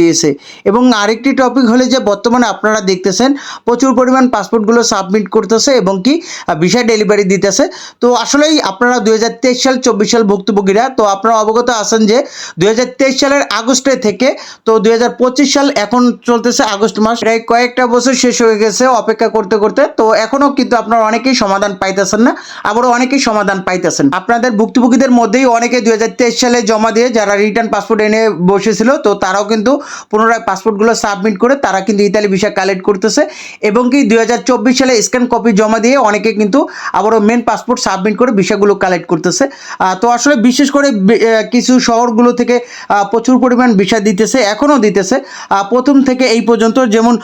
দিয়েছে। এবং আরেকটি টপিক হলে যে, বর্তমানে আপনারা দেখতেছেন, প্রচুর পরিমাণ পাসপোর্টগুলো সাবমিট করতেছে এবং কি ভিসা ডেলিভারি দিতেছে। তো আসলেই আপনারা দুই হাজার তেইশ সাল, চব্বিশ সাল ভুক্তভোগীরা, তো আপনারা অবগত আছেন যে, দুই হাজার তেইশ সালের আগস্টে থেকে, তো দুই হাজার পঁচিশ সাল এখন চলতেছে আগস্ট মাস। প্রায় কয়েকটা বছর শেষ হয়ে গেছে অপেক্ষা করতে করতে, তো এখনও কিন্তু আপনারা অনেকেই সমাধান পাইতেছেন না, আবারও অনেকেই সমাধান পাইতেছেন। আপনাদের ভুক্তভোগীদের মধ্যেই অনেকে দুই হাজার তেইশ সালে জমা দিয়ে যারা রিটার্ন পাসপোর্ট এনে বসেছিল, তো তারাও কিন্তু পুনরায় পাসপোর্টগুলো সাবমিট করে তারা কিন্তু ইতালি ভিসা কালেক্ট করতেছে। এবং কি দুই হাজার চব্বিশ সালে স্ক্যান কপি জমা দিয়ে অনেকে কিন্তু আবারও মেন পাসপোর্ট সাবমিট করে ভিসাগুলো কালেক্ট করতেছে। তো আসলে বিশেষ করে কিছু শহরগুলো থেকে প্রচুর পরিমাণ ভিসা দিতেছে, এখনও দিতেছে। প্রথম থেকে এই পর্যন্ত যেমন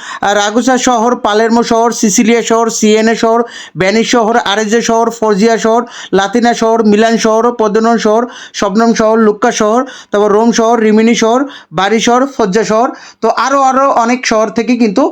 রাগুসা শহর, পালেরমো শহর, সিসিলিয়া শহর, সিএনএ শহর ব্যানিস শহর আরেজে শহর, ফরজিয়া শহর, লাতিনা শহর, মিলান শহর পদ্মনন শহর, শবনম শহর, লুক্কা শহর, তারপর রোম শহর, রিমিনি শহর বাড়ি শহর ফজ্জা শহর, তো আরও আরও অনেক শহর থেকে কিন্তু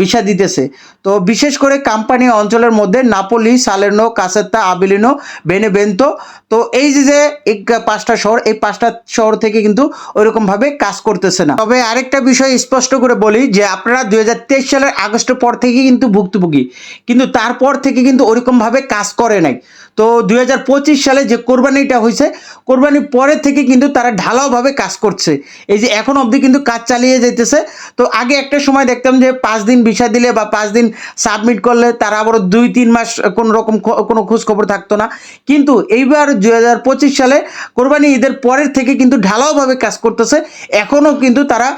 ভিসা দিতেছে। তো বিশেষ করে কাম্পানি অঞ্চলের মধ্যে নাপোলি সালেনো কাসেত্তা, আবিলিনো বেনেবেন্তো তো এই যে যে এই পাঁচটা শহর, এই পাঁচটা শহর থেকে কিন্তু ওইরকমভাবে কাজ করতেছে না। তবে আরেকটা বিষয় স্পষ্ট করে বলি যে, আপনারা দু হাজার তেইশ সালের আগস্টের পর থেকে কিন্তু ভুক্তভোগী। কিন্তু তারপর থেকে কিন্তু ওরকমভাবে কাজ করে নাই। তো দুই হাজার পঁচিশ সালে যে কোরবানিটা হয়েছে, কোরবানির পরে থেকে কিন্তু তারা ঢালাওভাবে কাজ করছে। এই যে এখন অবধি কিন্তু কাজ চালিয়ে যেতেছে তো আগে একটা সময় দেখতাম যে, পাঁচ দিন ভিসা দিলে বা পাঁচ দিন সাবমিট করলে তারা আবারও দুই, তিন মাস কোনো রকম কোনো খোঁজ খবর থাকতো না। কিন্তু এইবার দুই হাজার পঁচিশ সালে কোরবানি ঈদের পরের থেকে কিন্তু ঢালাওভাবে কাজ করতেছে। এখনও কিন্তু তারা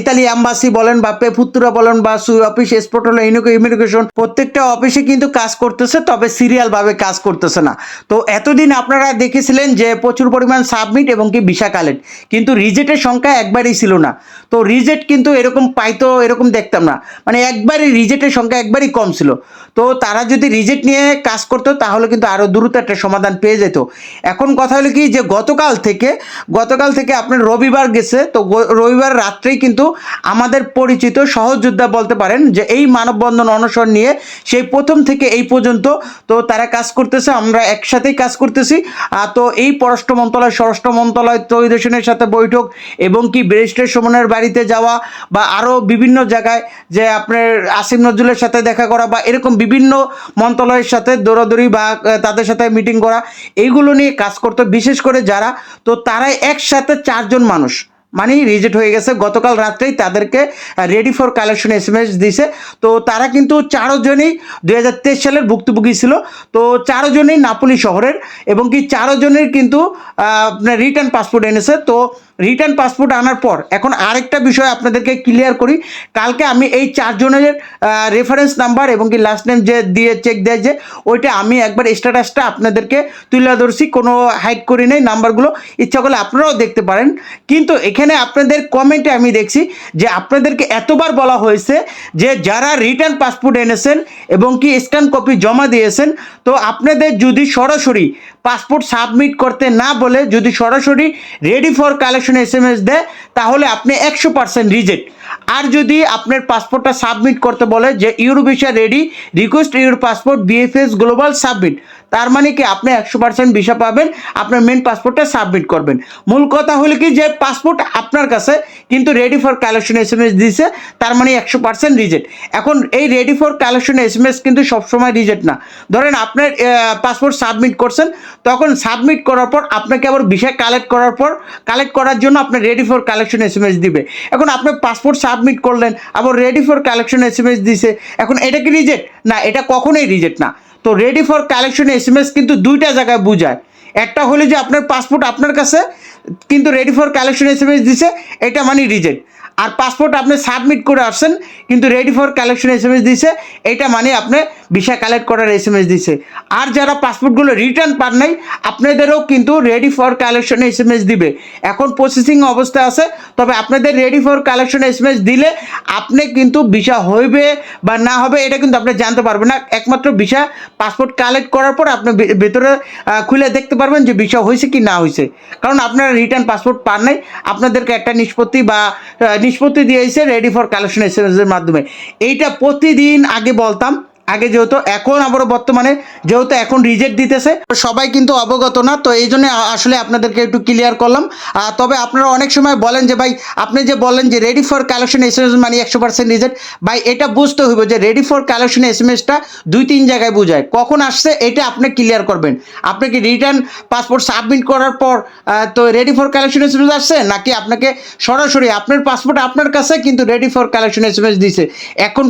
ইতালি অ্যাম্বাসি বলেন বা পেফুত্তুরা বলেন বা সুই অফিস এক্সপোর্ট হলো ইমিগ্রেশন প্রত্যেকটা অফিসে কিন্তু কাজ করতেছে, তবে সিরিয়ালভাবে কাজ করতেছে না। তো এতদিন আপনারা দেখেছিলেন যে প্রচুর পরিমাণ সাবমিট এবং কি ভিসা কিন্তু রিজেক্টের সংখ্যা একবারই ছিল না। তো রিজেক্ট কিন্তু এরকম পাইতো, এরকম দেখতাম না। মানে একবারই রিজেক্টের সংখ্যা একবারই কম ছিল। তো তারা যদি রিজেক্ট নিয়ে কাজ করতো, তাহলে কিন্তু আরও দ্রুত একটা সমাধান পেয়ে যেত। এখন কথা হলো কি যে গতকাল থেকে গতকাল থেকে আপনার রবিবার গেছে, তো রবিবার রাত্রেই কিন্তু আমাদের পরিচিত সহযোদ্ধা বলতে পারেন যে এই মানববন্ধন অনশন নিয়ে সেই প্রথম থেকে এই পর্যন্ত তো তারা কাজ করতেছে, আমরা একসাথেই কাজ করতেছি। তো এই পররাষ্ট্র মন্ত্রণালয়, স্বরাষ্ট্র মন্ত্রণালয় ত্রয়োদশনের সাথে বৈঠক এবং কি ব্যারিস্টার সুমনের বাড়িতে যাওয়া বা আরও বিভিন্ন জায়গায় যে আপনার আসিম নজরুলের সাথে দেখা করা বা এরকম বিভিন্ন মন্ত্রণালয়ের সাথে দৌড়াদৌড়ি বা তাদের সাথে মিটিং করা, এইগুলো নিয়ে কাজ করতো বিশেষ করে যারা তো তারাই একসাথে চারজন মানুষ। মানে রিজেক্ট হয়ে গেছে। গতকাল রাত্রেই তাদেরকে ready for collection S M S দিছে। তো তারা কিন্তু চারজনই দুই হাজার তেইশ সালের ভুক্তভোগী ছিল। তো চারজনই নাপোলি শহরের এবং কি চারজনের কিন্তু আপনার রিটার্ন পাসপোর্ট এনেছে। তো রিটার্ন পাসপোর্ট আনার পর এখন আরেকটা বিষয় আপনাদেরকে ক্লিয়ার করি। কালকে আমি এই চারজনের রেফারেন্স নাম্বার এবং কি লাস্ট নেম যে দিয়ে চেক দেয় যে, ওইটা আমি একবার স্ট্যাটাসটা আপনাদেরকে তুলে ধরছি। কোনো হাইড করি নেই নাম্বারগুলো ইচ্ছা করলে আপনারাও দেখতে পারেন। কিন্তু এখানে আপনাদের কমেন্টে আমি দেখছি যে আপনাদেরকে এতবার বলা হয়েছে যে যারা রিটার্ন পাসপোর্ট এনেছেন এবং কি স্ক্যান কপি জমা দিয়েছেন, তো আপনাদের যদি সরাসরি পাসপোর্ট সাবমিট করতে না বলে যদি সরাসরি ready for collection S M S দেয়, তাহলে আপনি একশো পার্সেন্ট রিজেক্ট আর যদি আপনার পাসপোর্টটা সাবমিট করতে বলে যে euro visa ready request your passport VFS Global submit তার মানে কি আপনি একশো পার্সেন্ট ভিসা পাবেন, আপনার মেন পাসপোর্টটা সাবমিট করবেন। মূল কথা হলো কি যে পাসপোর্ট আপনার কাছে কিন্তু ready for collection S M S দিছে, তার মানে একশো পার্সেন্ট রিজেক্ট এখন এই ready for collection S M S কিন্তু সবসময় রিজেক্ট না। ধরেন আপনার পাসপোর্ট সাবমিট করছেন, তখন সাবমিট করার পর আপনাকে আবার ভিসা কালেক্ট করার পর কালেক্ট করার জন্য আপনার ready for collection S M S দিবে। এখন আপনার পাসপোর্ট সাবমিট করলেন, আবার ready for collection S M S দিছে। এখন এটা কি রিজেক্ট না, এটা কখনোই রিজেক্ট না। তো ready for collection S M S কিন্তু দুইটা জায়গায় বুঝায়। একটা হলে যে আপনার পাসপোর্ট আপনার কাছে, কিন্তু ready for collection S M S দিছে, এটা মানে রিজেক্ট আর পাসপোর্ট আপনি সাবমিট করে আসছেন, কিন্তু ready for collection S M S দিছে, এটা মানে আপনি ভিসা কালেক্ট করার এস এম এস দিছে। আর যারা পাসপোর্টগুলো রিটার্ন পান নাই, আপনাদেরও কিন্তু ready for collection S M S দিবে। এখন প্রসেসিং অবস্থা আছে, তবে আপনাদের ready for collection S M S দিলে আপনি কিন্তু ভিসা হইবে বা না হবে, এটা কিন্তু আপনি জানতে পারবেন না। একমাত্র ভিসা পাসপোর্ট কালেক্ট করার পর আপনি ভেতরে খুলে দেখতে পারবেন যে ভিসা হয়েছে কি না হয়েছে কারণ আপনারা রিটার্ন পাসপোর্ট পান নাই, আপনাদেরকে একটা নিষ্পত্তি বা নিষ্পত্তি দিয়েছে রেডি ফর কালেকশন এস এর মাধ্যমে। এইটা প্রতিদিন আগে বলতাম আগে যেহেতু এখন আবারও বর্তমানে যেহেতু এখন রিজেক্ট দিতেছে সবাই কিন্তু অবগত না, তো এই জন্য আসলে আপনাদেরকে একটু ক্লিয়ার করলাম। তবে আপনারা অনেক সময় বলেন যে, ভাই, আপনি যে বলেন যে ready for collection S M S মানে একশো পার্সেন্ট রিজেক্ট ভাই, এটা বুঝতে হইব যে ready for collection S M এসটা দুই তিন জায়গায় বোঝায়। কখন আসছে এটা আপনি ক্লিয়ার করবেন। আপনি কি রিটার্ন পাসপোর্ট সাবমিট করার পর তো ready for collection S M S আসছে, নাকি আপনাকে সরাসরি আপনার পাসপোর্ট আপনার কাছে কিন্তু ready for collection S M S দিছে? এখন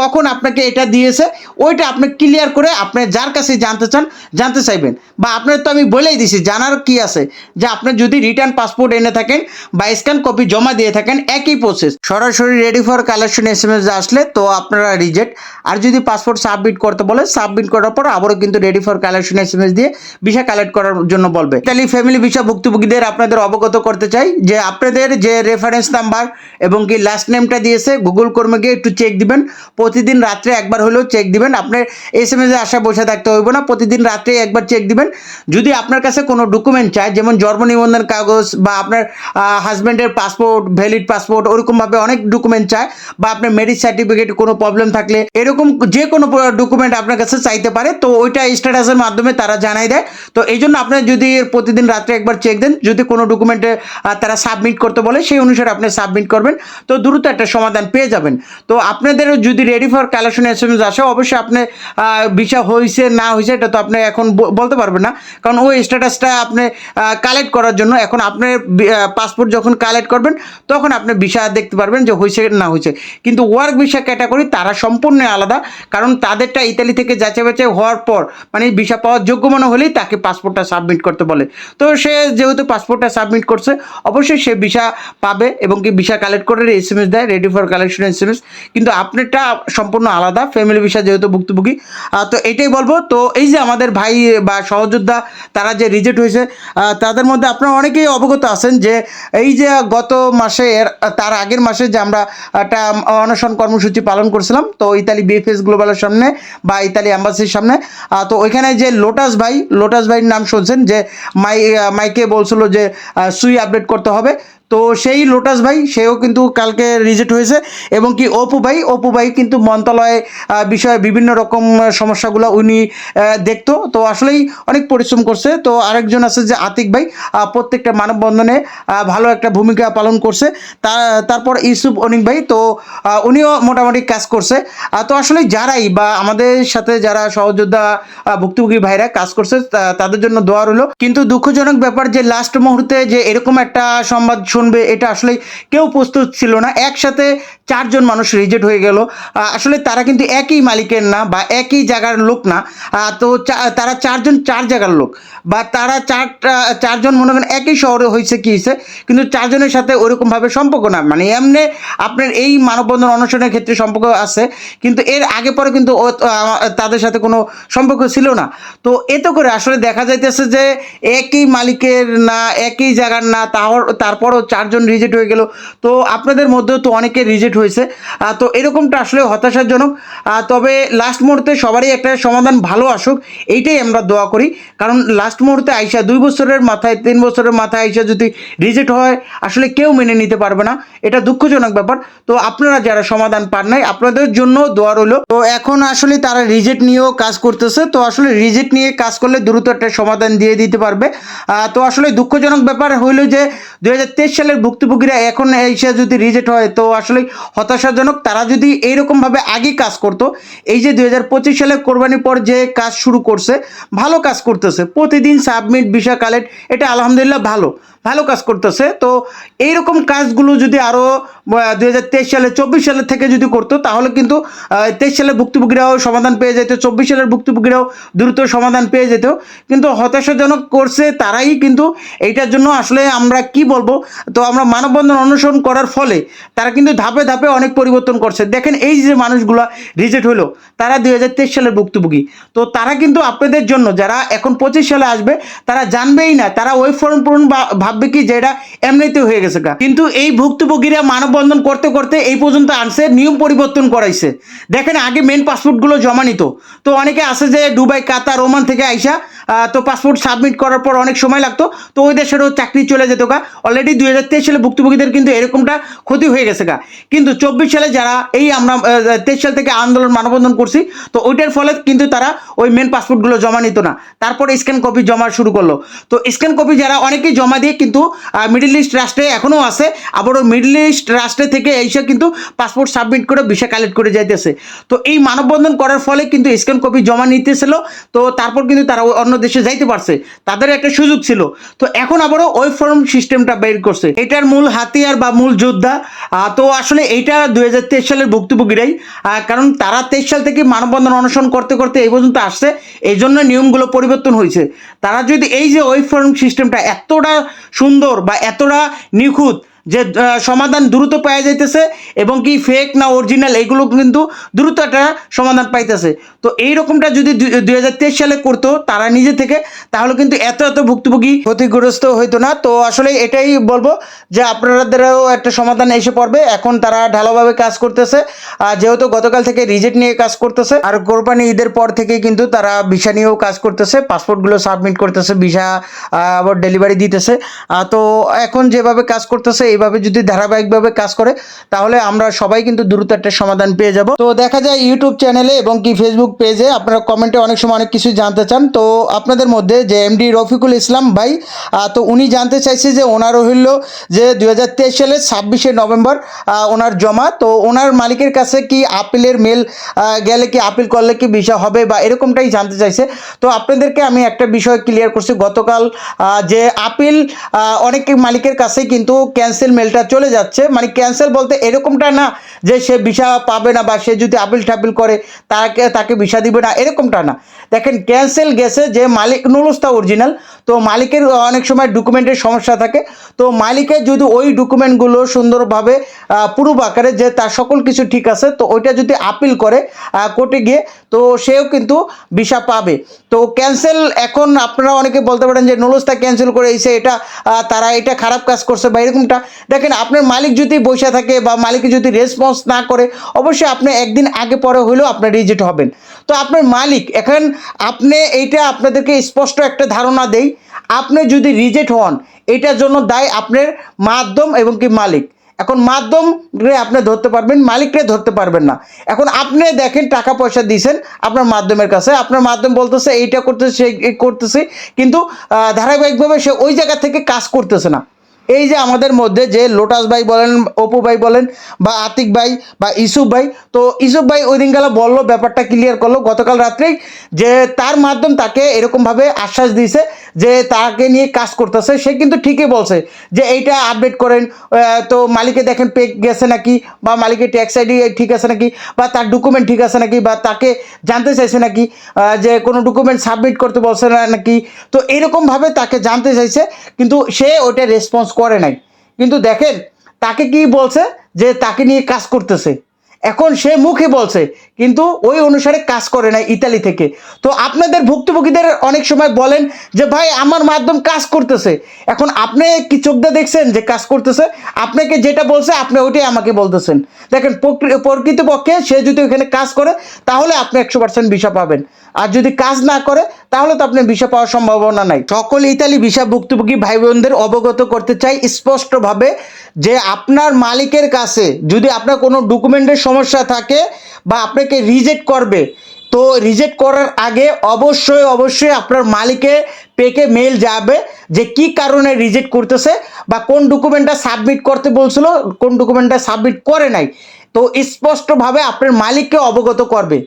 কখন আপনাকে এটা দিয়েছে? ওইটা আপনি ক্লিয়ার করে আপনি যার কাছে জানতে চান, জানতে চাইবেন। বা আপনার তো আমি বলেই দিছি, জানার কি আছে? যে আপনি যদি রিটার্ন পাসপোর্ট এনে থাকেন বা স্ক্যান কপি জমা দিয়ে থাকেন, একই প্রসেস সরাসরি ready for collection S M S আসলে তো আপনারা রিজেক্ট আর যদি পাসপোর্ট সাবমিট করতে বলে সাবমিট করার পর আবারও কিন্তু ready for collection S M S দিয়ে ভিসা কালেক্ট করার জন্য বলবে। তাহলে ফ্যামিলি ভিসা ভুক্তভোগীদের আপনাদের অবগত করতে চাই যে আপনাদের যে রেফারেন্স নাম্বার এবং কি লাস্ট নেমটা দিয়েছে গুগল কর্মে গিয়ে একটু চেক দিবেন। প্রতিদিন রাত্রে একবার হলেও চেক দিবেন। আপনার এস এম এসে আশা বসে থাকতে হইব না। প্রতিদিন রাত্রে একবার চেক দিবেন। যদি আপনার কাছে কোনো ডকুমেন্ট চায়, যেমন জন্ম নিবন্ধন কাগজ বা আপনার হাজব্যান্ডের পাসপোর্ট ভ্যালিড পাসপোর্ট ওরকমভাবে অনেক ডকুমেন্ট চায় বা আপনার ম্যারিজ সার্টিফিকেট কোনো প্রবলেম থাকলে, এরকম যে কোনো ডকুমেন্ট আপনার কাছে চাইতে পারে, তো ওইটা স্ট্যাটাসের মাধ্যমে তারা জানাই দেয়। তো এই জন্য আপনার যদি প্রতিদিন রাত্রে একবার চেক দেন, যদি কোনো ডকুমেন্টে তারা সাবমিট করতে বলে, সেই অনুসারে আপনি সাবমিট করবেন। তো দ্রুত একটা সমাধান পেয়ে যাবেন। তো আপনাদেরও যদি ready for collection S M S আসে অবশ্যই আপনি ভিসা হয়েছে না হয়েছে এটা তো আপনি এখন বলতে পারবেন না। কারণ ওই স্ট্যাটাসটা আপনি কালেক্ট করার জন্য এখন আপনি পাসপোর্ট যখন কালেক্ট করবেন, তখন আপনি ভিসা দেখতে পারবেন যে হয়েছে না হয়েছে কিন্তু ওয়ার্ক ভিসা ক্যাটাগরি তারা সম্পূর্ণ আলাদা, কারণ তাদেরটা ইতালি থেকে যাচাই বাছাই হওয়ার পর মানে ভিসা পাওয়ার যোগ্য মনে হলেই তাকে পাসপোর্টটা সাবমিট করতে বলে। তো সে যেহেতু পাসপোর্টটা সাবমিট করছে, অবশ্যই সে ভিসা পাবে এবং কি ভিসা কালেক্ট করে এস এম এস দেয় ready for collection S M S কিন্তু আপনারটা সম্পূর্ণ আলাদা ফ্যামিলি ভিসা যেহেতু ভুক্তভোগী। তো এটাই বলব, তো এই যে আমাদের ভাই বা সহযোদ্ধা, তারা যে রিজেক্ট হয়েছে তাদের মধ্যে আপনারা অনেকেই অবগত আছেন যে এই যে গত মাসে তার আগের মাসে যে আমরা একটা অনশন কর্মসূচি পালন করছিলাম, তো ইতালি বিএফএস গ্লোবালের সামনে বা ইতালি অ্যাম্বাসির সামনে তো ওইখানে যে লোটাস ভাই লোটাস ভাইয়ের নাম শুনছেন যে মাই, মাইকে বলছিল যে সুই আপডেট করতে হবে। তো সেই লোটাস ভাই, সেও কিন্তু কালকে রিজেক্ট হয়েছে এবং কি অপু ভাই অপু ভাই কিন্তু মন্ত্রণালয়ে বিষয়ে বিভিন্ন রকম সমস্যাগুলো উনি দেখতো। তো আসলেই অনেক পরিশ্রম করছে। তো আরেকজন আছে যে আতিক ভাই প্রত্যেকটা মানববন্ধনে ভালো একটা ভূমিকা পালন করছে। তারপর ইউসুফ অনিক ভাই, তো উনিও মোটামুটি কাজ করছে। তো আসলে যারাই বা আমাদের সাথে যারা সহযোদ্ধা ভুক্তভোগী ভাইরা কাজ করছে তাদের জন্য দোয়া রইল। কিন্তু দুঃখজনক ব্যাপার যে লাস্ট মুহূর্তে যে এরকম একটা সংবাদ শুনবে, এটা আসলে কেউ প্রস্তুত ছিল না। একসাথে চারজন মানুষ রিজেক্ট হয়ে গেল। আসলে তারা কিন্তু একই মালিকের না বা একই জায়গার লোক না। তো তারা চারজন চার জায়গার লোক বা তারা চারটা চারজন মনে করেন একই শহরে হয়েছে কি হয়েছে কিন্তু চারজনের সাথে ওরকমভাবে সম্পর্ক না। মানে এমনি আপনার এই মানববন্ধন অনশনের ক্ষেত্রে সম্পর্ক আছে, কিন্তু এর আগে পরে কিন্তু তাদের সাথে কোনো সম্পর্ক ছিল না। তো এতে করে আসলে দেখা যাইতেছে যে একই মালিকের না, একই জায়গার না, তাহর, তারপরও চারজন রিজেক্ট হয়ে গেল। তো আপনাদের মধ্যেও তো অনেকে রিজেক্ট হয়েছে। তো এরকমটা আসলে হতাশাজনক। তবে লাস্ট মুহূর্তে সবারই একটা সমাধান ভালো আসুক, এইটাই আমরা দোয়া করি। কারণ লাস্ট মুহূর্তে আইসা দুই বছরের মাথায়, তিন বছরের মাথায় আইসা যদি রিজেক্ট হয়, আসলে কেউ মেনে নিতে পারবে না। এটা দুঃখজনক ব্যাপার। তো আপনারা যারা সমাধান পান নাই, আপনাদের জন্য দোয়া রইল। তো এখন আসলে তারা রিজেক্ট নিয়েও কাজ করতেছে। তো আসলে রিজেক্ট নিয়ে কাজ করলে দ্রুত একটা সমাধান দিয়ে দিতে পারবে। তো আসলে দুঃখজনক ব্যাপার হইল যে দু হাজার তেইশ সালের ভুক্তভোগীরা এখন এসে যদি রিজেক্ট হয়, তো আসলে হতাশাজনক। তারা যদি এইরকমভাবে আগে কাজ করতো, এই যে দুই সালে কোরবানির পর যে কাজ শুরু করছে, ভালো কাজ করতেছে। প্রতিদিন সাবমিট ভিসা কালেক্ট এটা আলহামদুলিল্লাহ ভালো। ভালো কাজ করতেছে। তো এইরকম কাজগুলো যদি আরও দুই হাজার তেইশ সালে, চব্বিশ সালের থেকে যদি করতো, তাহলে কিন্তু তেইশ সালের ভুক্তভোগীরাও সমাধান পেয়ে যেত, চব্বিশ সালের ভুক্তভোগীরাও দ্রুত সমাধান পেয়ে যেত। কিন্তু হতাশাজনক করছে তারাই কিন্তু এইটার জন্য আসলে আমরা কি বলব, তো আমরা মানববন্ধন অনুসরণ করার ফলে তারা কিন্তু ধাপে ধাপে অনেক পরিবর্তন করছে। দেখেন এই যে মানুষগুলো রিজেক্ট হলো, তারা দুই হাজার তেইশ সালের ভুক্তভোগী। তো তারা কিন্তু আপনাদের জন্য, যারা এখন পঁচিশ সালে আসবে, তারা জানবেই না, তারা ওই ফর্ম পূরণ বা- ভাববে কি যে এটা এমনিতে হয়ে গেছে গা। কিন্তু এই ভুক্তভোগীরা মানববন্ধন করতে করতে এই পর্যন্ত আনছে, নিয়ম পরিবর্তন করাইছে। দেখেন, আগে মেন পাসপোর্টগুলো জমা নিত। তো অনেকে আছে যে দুবাই, কাতার, ওমান থেকে আইসা তো পাসপোর্ট সাবমিট করার পর অনেক সময় লাগতো। তো ওই দেশেরও চাকরি চলে যেত গা। অলরেডি দুই হাজার তেইশ সালে ভুক্তভোগীদের কিন্তু এরকমটা ক্ষতি হয়ে গেছে গা। কিন্তু চব্বিশ সালে যারা এই আমরা তেইশ সাল থেকে আন্দোলন মানববন্ধন করছি, তো ওইটার ফলে কিন্তু তারা ওই মেন পাসপোর্টগুলো জমা নিত না। তারপর স্ক্যান কপি জমা শুরু করল। তো স্ক্যান কপি যারা অনেকেই জমা দিয়ে কিন্তু মিডল ইস্ট রাষ্ট্রে এখনও আছে। আবার ওই মিডল ইস্ট রাষ্ট্রে থেকে এসে কিন্তু পাসপোর্ট সাবমিট করে ভিসা কালেক্ট করে যাইতেছে। তো এই মানববন্ধন করার ফলে কিন্তু স্ক্যান কপি জমা নিতেছিল। তো তারপর কিন্তু তারা অন্য দেশে যাইতে পারছে। তাদের একটা সুযোগ ছিল। তো এখন আবারও ওই ফর্ম সিস্টেমটা বের করছে। এটার মূল হাতিয়ার বা মূল যোদ্ধা তো আসলে এইটা দুই হাজার তেইশ সালের ভুক্তভোগীরাই। কারণ তারা তেইশ সাল থেকে মানববন্ধন অনুসরণ করতে করতে এই পর্যন্ত আসছে। এই জন্য নিয়মগুলো পরিবর্তন হয়েছে। তারা যদি এই যে ওই ফর্ম সিস্টেমটা এতটা সুন্দর বা এতটা নিখুঁত যে সমাধান দ্রুত পাওয়া যাইতেছে এবং কি ফেক না অরিজিনাল এগুলো কিন্তু দ্রুত একটা সমাধান পাইতেছে। তো এই রকমটা যদি দুই হাজার তেইশ সালে করতো তারা নিজে থেকে, তাহলে কিন্তু এত এত ভুক্তভোগী ক্ষতিগ্রস্ত হইতো না। তো আসলে এটাই বলব যে আপনাদেরও একটা সমাধান এসে পড়বে। এখন তারা ঢালাওভাবে কাজ করতেছে। আর যেহেতু গতকাল থেকে রিজেক্ট নিয়ে কাজ করতেছে, আর কোরবানি ঈদের পর থেকে কিন্তু তারা ভিসা নিয়েও কাজ করতেছে, পাসপোর্টগুলো সাবমিট করতেছে, ভিসা আবার ডেলিভারি দিতেছে। তো এখন যেভাবে কাজ করতেছে এইভাবে যদি ধারাবাহিকভাবে কাজ করে, তাহলে আমরা সবাই কিন্তু দ্রুত একটা সমাধান পেয়ে যাব। তো দেখা যায় ইউটিউব চ্যানেলে এবং কি ফেসবুক পেজে আপনারা কমেন্টে অনেক সময় অনেক কিছু জানতে চান। তো আপনাদের মধ্যে যে এমডি রফিকুল ইসলাম ভাই তো উনি জানতে চাইছে যে ওনার হইল যে দুই হাজার তেইশ সালের ছাব্বিশে নভেম্বর ওনার জমা। তো ওনার মালিকের কাছে কি আপিলের মেল গেলে কি আপিল, করলে কি বিষয় হবে বা এরকমটাই জানতে চাইছে। তো আপনাদেরকে আমি একটা বিষয় ক্লিয়ার করছি। গতকাল যে আপিল অনেক মালিকের কাছে কিন্তু ক্যান্সেল মেলটা চলে যাচ্ছে। মানে ক্যান্সেল বলতে এরকমটা না যে সে ভিসা পাবে না বা সে যদি আপিল টাপিল করে, তাকে তাকে ভিসা দিবে না, এরকমটা না। দেখেন, ক্যান্সেল গেছে যে মালিক নুলুস্তা অরিজিনাল। তো মালিকের অনেক সময় ডকুমেন্টের সমস্যা থাকে। তো মালিকের যদি ওই ডকুমেন্টগুলো সুন্দরভাবে পুরো আকারে যে তার সকল কিছু ঠিক আছে, তো ওইটা যদি আপিল করে কোর্টে গিয়ে, তো সেও কিন্তু ভিসা পাবে। তো ক্যান্সেল এখন আপনারা অনেকে বলতে পারেন যে নুলুস্তা ক্যান্সেল করে এসে এটা তারা এটা খারাপ কাজ করছে বা এরকমটা। দেখেন আপনার মালিক যদি বসে থাকে বা মালিক যদি রেসপন্স না করে, অবশ্যই আপনি একদিন আগে পরে হলেও আপনার রিজেক্ট হবেন। তো আপনার মালিক, এখন আপনি এইটা আপনাদেরকে স্পষ্ট একটা ধারণা দেই, আপনি যদি রিজেক্ট হন, এটার জন্য দায় আপনার মাধ্যম এবং কি মালিক। এখন মাধ্যম আপনি ধরতে পারবেন মালিকরে ধরতে পারবেন না। এখন আপনি দেখেন টাকা পয়সা দিয়েছেন আপনার মাধ্যমের কাছে, আপনার মাধ্যম বলতেছে এইটা করতেছে এই করতেছে, কিন্তু ধারাবাহিকভাবে সে ওই জায়গা থেকে কাজ করতেছে না। এই যে আমাদের মধ্যে যে লোটাস ভাই বলেন, অপু ভাই বলেন, বা আতিক ভাই, বা ইসুফ ভাই, তো ইসুফ ভাই ওই দিনকালা বলল, ব্যাপারটা ক্লিয়ার করল। গতকাল রাত্রেই যে তার মাধ্যম তাকে এরকমভাবে আশ্বাস দিয়েছে যে তাকে নিয়ে কাজ করতেছে। সে কিন্তু ঠিকই বলছে যে এইটা আপডেট করেন তো মালিকে দেখেন পে গেছে নাকি, বা মালিকের ট্যাক্স আইডি ঠিক আছে নাকি, বা তার ডকুমেন্ট ঠিক আছে নাকি, বা তাকে জানতে চাইছে নাকি যে কোনো ডকুমেন্ট সাবমিট করতে বলছে না নাকি। তো এরকমভাবে তাকে জানতে চাইছে, কিন্তু সে ওটা রেসপন্স করে নাই। কিন্তু দেখেন, তাকে কি বলছে? যে তাকে নিয়ে কাজ করতেছে। এখন সে মুখে বলছে, কিন্তু ওই অনুসারে কাজ করে না ইতালি থেকে। তো আপনাদের ভুক্তভোগীদের অনেক সময় বলেন যে, ভাই, আমার মাধ্যম কাজ করতেছে। এখন আপনি কি চোখ দেখছেন যে কাজ করতেছে? আপনাকে যেটা বলছে, আপনি ওইটাই আমাকে বলতেছেন। দেখেন, প্রকৃ- প্রকৃতপক্ষে সে যদি ওখানে কাজ করে, তাহলে আপনি একশো পার্সেন্ট ভিসা পাবেন। আর যদি কাজ না করে তাহলে তো আপনার ভিসা পাওয়ার সম্ভাবনা নাই। সকল ইতালি ভিসা ভুক্তভোগী ভাই বোনদের অবগত করতে চাই স্পষ্টভাবে যে আপনার মালিকের কাছে যদি আপনার কোনো ডকুমেন্টের সমস্যা থাকে বা আপনাকে রিজেক্ট করবে, তো রিজেক্ট করার আগে অবশ্যই অবশ্যই আপনার মালিকে পেকে মেল যাবে যে কি কারণে রিজেক্ট করতেছে বা কোন ডকুমেন্টটা সাবমিট করতে বলছিল, কোন ডকুমেন্টটা সাবমিট করে নাই। তো স্পষ্টভাবে আপনার মালিককে অবগত করবে।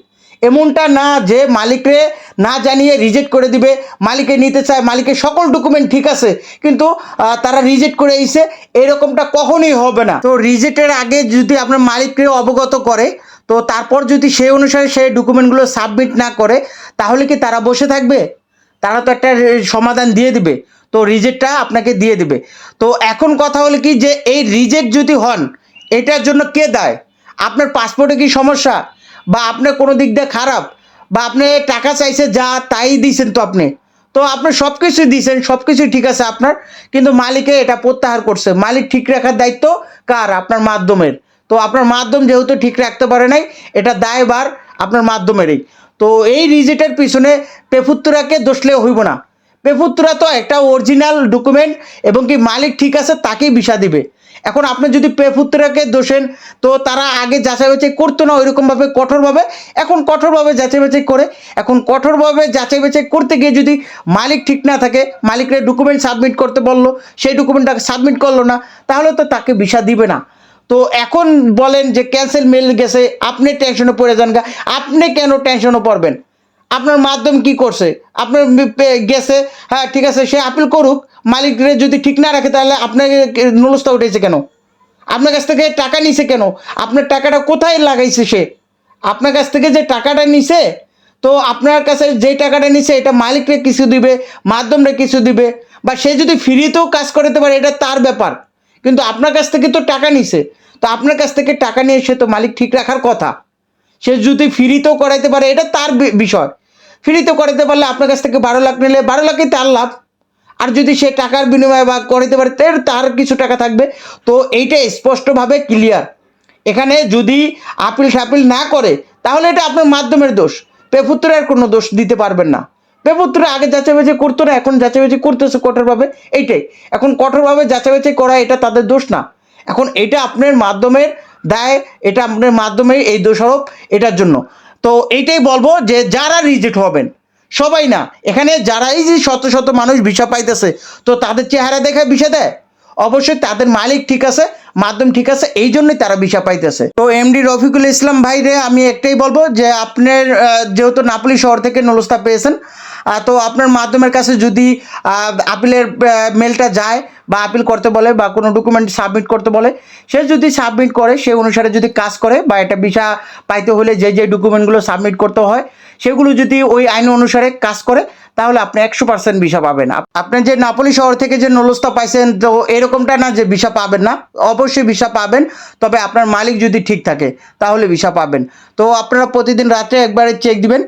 এমনটা না যে মালিকরে না জানিয়ে রিজেক্ট করে দিবে। মালিকে নিতে চায়, মালিকের সকল ডকুমেন্ট ঠিক আছে, কিন্তু তারা রিজেক্ট করে এসে এরকমটা কখনোই হবে না। তো রিজেক্টের আগে যদি আপনার মালিককে অবগত করে, তো তারপর যদি সেই অনুসারে সেই ডকুমেন্টগুলো সাবমিট না করে, তাহলে কি তারা বসে থাকবে? তারা তো একটা সমাধান দিয়ে দিবে। তো রিজেক্টটা আপনাকে দিয়ে দিবে। তো এখন কথা হলো কি যে, এই রিজেক্ট যদি হন, এটার জন্য কে দায়? আপনার পাসপোর্টে কি সমস্যা? বা আপনার কোনো দিক দিয়ে খারাপ? বা আপনি টাকা চাইছে যা, তাই দিয়েছেন তো আপনি। তো আপনি সব কিছু দিয়েছেন সব কিছুই ঠিক আছে আপনার, কিন্তু মালিকে এটা প্রত্যাহার করছে। মালিক ঠিক রাখার দায়িত্ব কার? আপনার মাধ্যমের। তো আপনার মাধ্যম যেহেতু ঠিক রাখতে পারে নাই, এটা দায়বার আপনার মাধ্যমেরই। তো এই রিজেক্টের পিছনে পেফুত্তরাকে দোষলেও হইব না। পেফুত্তরা তো একটা অরিজিনাল ডকুমেন্ট এবং কি মালিক ঠিক আছে তাকেই ভিসা দিবে। এখন আপনি যদি পেফুত্তরাকে দোষেন, তো তারা আগে যাচাই বাছাই করতো না ওইরকমভাবে, কঠোরভাবে। এখন কঠোরভাবে যাচাই বাছাই করে। এখন কঠোরভাবে যাচাই বাছাই করতে গিয়ে যদি মালিক ঠিক না থাকে, মালিকের ডকুমেন্ট সাবমিট করতে বলল, সেই ডকুমেন্টটা সাবমিট করল না, তাহলে তো তাকে ভিসা দিবে না। তো এখন বলেন যে ক্যান্সেল মেল গেছে, আপনি টেনশনে পড়ে যান গা। আপনি কেন টেনশনে পড়বেন? আপনার মাধ্যম কি করছে? আপনার গেছে হ্যাঁ ঠিক আছে, সে আপিল করুক। মালিকরে যদি ঠিক না রাখে তাহলে আপনাকে নুলস্তা উঠেছে কেন? আপনার কাছ থেকে টাকা নিছে কেন? আপনার টাকাটা কোথায় লাগাইছে সে? আপনার কাছ থেকে যে টাকাটা নিছে, তো আপনার কাছে যে টাকাটা নিছে, এটা মালিকরে কিছু দিবে, মাধ্যমরে কিছু দিবে, বা সে যদি ফ্রিতেও কাজ করতে পারে, এটা তার ব্যাপার। কিন্তু আপনার কাছ থেকে তো টাকা নিছে, তো আপনার কাছ থেকে টাকা নিয়ে সে তো মালিক ঠিক রাখার কথা। সে যদি ফ্রিতেও করাইতে পারে, এটা তার বিষয়। ফ্রিতে করাইতে পারলে আপনার কাছ থেকে বারো লাখ নিলে, বারো লাখই তার লাভ। আর যদি সে টাকার বিনিময়ে বা করাইতে পারে তার কিছু টাকা থাকবে। তো এইটা স্পষ্টভাবে ক্লিয়ার এখানে যদি আপিল সাপিল না করে, তাহলে এটা আপনার মাধ্যমের দোষ। পেপুত্রের কোনো দোষ দিতে পারবেন না। পেপুত্র আগে যাচাই বাছাই করতো না, এখন যাচাই বাছাই করতেছে কঠোরভাবে, এইটাই। এখন কঠোরভাবে যাচাই বাছাই করা এটা তাদের দোষ না। এখন এটা আপনার মাধ্যমের দায়, এটা আপনার মাধ্যমে এই দোষারোপ এটার জন্য। তো এইটাই বলব যে, যারা রিজেক্ট হবেন সবাই না। এখানে যারাই যে শত শত মানুষ ভিসা পাইতেছে, তো তাদের চেহারা দেখে ভিসা দেয়? অবশ্যই তাদের মালিক ঠিক আছে, মাধ্যম ঠিক আছে, এই জন্যই তারা ভিসা পাইতেছে। তো এমডি রফিকুল ইসলাম ভাই রে, আমি একটাই বলব যে আপনার যেহেতু নাপলি শহর থেকে নলস্তা পেয়েছেন তো আপনার মাধ্যমের কাছে যদি আপিলের মেলটা যায় বা আপিল করতে বলে বা কোনো ডকুমেন্ট সাবমিট করতে বলে, সে যদি সাবমিট করে, সে অনুসারে যদি কাজ করে বা এটা ভিসা পাইতে হলে যে যে ডকুমেন্টগুলো সাবমিট করতে হয় সেগুলো যদি ওই আইন অনুসারে কাজ করে তাহলে আপনি একশো পার্সেন্ট ভিসা পাবেন। আপনি যে নাপলি শহর থেকে যে নলস্তা পাইছেন, তো এরকমটা না যে ভিসা পাবেন না। অবশ্যই ভিসা পাবেন, তবে আপনার মালিক যদি ঠিক থাকে, তাহলে ভিসা পাবেন। তো আপনারা প্রতিদিন রাত্রে একবারে চেক দিবেন।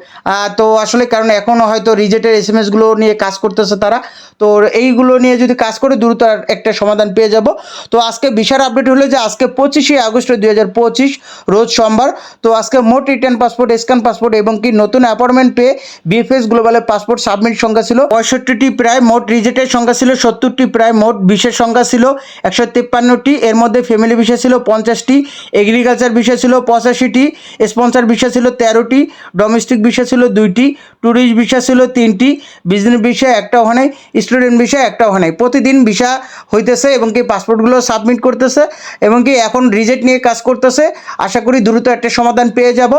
তো আসলে কারণ এখনও হয়তো রিজেক্টের এস এম এসগুলো নিয়ে কাজ করতেছে তারা। তো এইগুলো নিয়ে যদি কাজ করে দ্রুত একটা সমাধান পেয়ে যাব। তো আজকে ভিসার আপডেট হলো যে আজকে পঁচিশে আগস্ট দুই হাজার পঁচিশ, রোজ সোমবার। তো আজকে মোট রিটার্ন পাসপোর্ট স্ক্যান পাসপোর্ট এবং কি নতুন অ্যাপয়েন্টমেন্ট পেয়ে বিএফএস গ্লোবালের পাসপোর্ট সাবমিট সংখ্যা ছিল পঁয়ষট্টিটি, প্রায় মোট রিজেক্টের সংখ্যা ছিল সত্তরটি, প্রায় মোট বিশের সংখ্যা ছিল একশো তিপ্পান্নটি। এর মধ্যে ফ্যামিলি বিষয় ছিল পঞ্চাশটি, এগ্রিকালচার বিষয় ছিল পঁচাশিটি, স্পন্সর বিষয় ছিল তেরোটি, ডোমেস্টিক বিষয় ছিল দুইটি, ট্যুরিস্ট বিষয় ছিল তিনটি, বিজনেস বিষয় একটা ওখানে স্টুডেন্ট বিষয় একটা ওখানে প্রতিদিন ভিসা হইতেছে এবং কি পাসপোর্টগুলো সাবমিট করতেছে এবং কি এখন রিজেক্ট নিয়ে কাজ করতেছে। আশা করি দ্রুত একটা সমাধান পেয়ে যাব।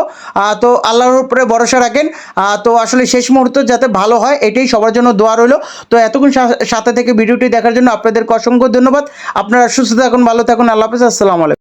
তো আল্লাহর উপরে ভরসা রাখেন। তো আসলে শেষ মুহূর্ত যাতে ভালো হয় এটাই সবার জন্য দোয়া রইল। তো এতক্ষণ সাথে থেকে ভিডিওটি দেখার জন্য আপনাদেরকে অসংখ্য ধন্যবাদ। আপনারা সুস্থ থাকুন, ভালো থাকুন, আল্লাহ হাফিজ, আসসালামু আলাইকুম।